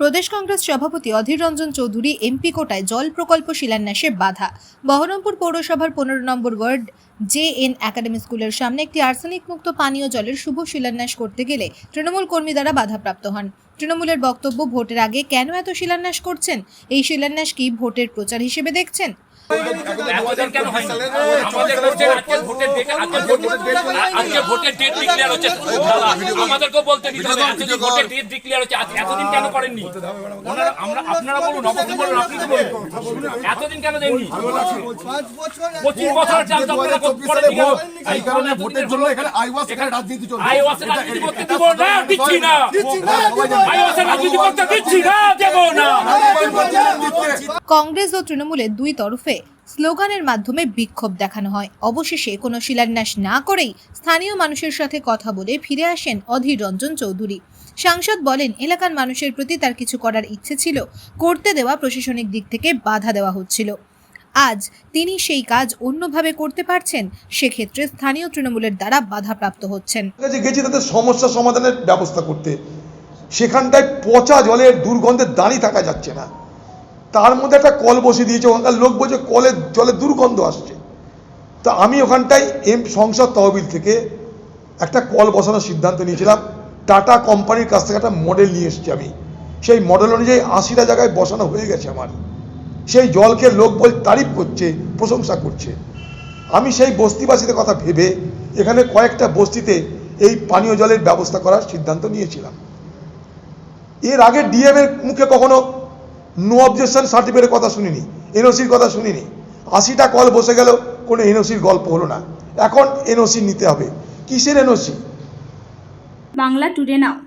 প্রদেশ কংগ্রেস সভাপতি অধীর রঞ্জন চৌধুরী এমপি কোটায় জল প্রকল্প শিলান্যাসে বাধা। বহরমপুর পৌরসভার পনেরো নম্বর ওয়ার্ড জে এন একাডেমি স্কুলের সামনে একটি আর্সেনিক মুক্ত পানীয় জলের শুভ শিলান্যাস করতে গেলে তৃণমূল কর্মী দ্বারা বাধাপ্রাপ্ত হন। তৃণমূলের বক্তব্য, ভোটের আগে কেন এত শিলান্যাস করছেন? এই শিলান্যাস কি ভোটের প্রচার হিসেবে দেখছেন? ভোটের আমাদেরকেও বলতে দিতে হবে আজকে ডেট ডিক্লেয়ার হচ্ছে এতদিন কেন করেননি? আমরা আপনারা বলুন অবশ্যই বলুন আপনি তো বলুন? এতদিন কেন দেননি? পঁচিশ বছর? এই কারণে ভোটের জন্য এখানে আইওয়াস এখানে রাজনীতি চলছে। আইওয়াসে রাজনীতি করতে দিব না দিচ্ছি না। আইওয়াসে কংগ্রেস ও তৃণমূলের দুই তরফে স্লোগানের মাধ্যমে বিক্ষোভ দেখানো হয়। অবশেষে কোনো শিলান্যাস না করেই স্থানীয় মানুষের সাথে কথা বলে ফিরে আসেন অধীর রঞ্জন চৌধুরী। সাংসদ বলেন এলাকার মানুষের প্রতি তার কিছু করার ইচ্ছে ছিল। করতে দেওয়া প্রশাসনিক দিক থেকে বাধা দেওয়া হচ্ছিল। আজ তিনি সেই কাজ অন্যভাবে করতে পারছেন সেক্ষেত্রে স্থানীয় তৃণমূলের দ্বারা বাধাপ্রাপ্ত হচ্ছেন। গেছি তাদের সমস্যা সমাধানের ব্যবস্থা করতে সেখানটায় পচা জলের দুর্গন্ধে দাঁড়িয়ে থাকা যাচ্ছে না। তার মধ্যে একটা কল বসিয়ে দিয়েছে, ওখানকার লোক বলছে কলের জলের দুর্গন্ধ আসছে। তা আমি ওখানটায় এম সংসদ তহবিল থেকে একটা কল বসানোর সিদ্ধান্ত নিয়েছিলাম। টাটা কোম্পানির কাছ থেকে একটা মডেল নিয়ে এসেছি আমি। সেই মডেল অনুযায়ী আশিটা জায়গায় বসানো হয়ে গেছে আমার। সেই জলকে লোক বল তারিফ করছে, প্রশংসা করছে। আমি সেই বস্তিবাসীদের কথা ভেবে এখানে কয়েকটা বস্তিতে এই পানীয় জলের ব্যবস্থা করার সিদ্ধান্ত নিয়েছিলাম। এর আগে ডিএম এর মুখে কখনো নো অবজেকশন সার্টিফিকেটের কথা শুনিনি এনওসির কথা শুনিনি। আশিটা কল বসে গেল কোনো এনওসির গল্প হলো না। এখন এনওসি নিতে হবে। কিসের এনওসি বাংলা টুডে নাও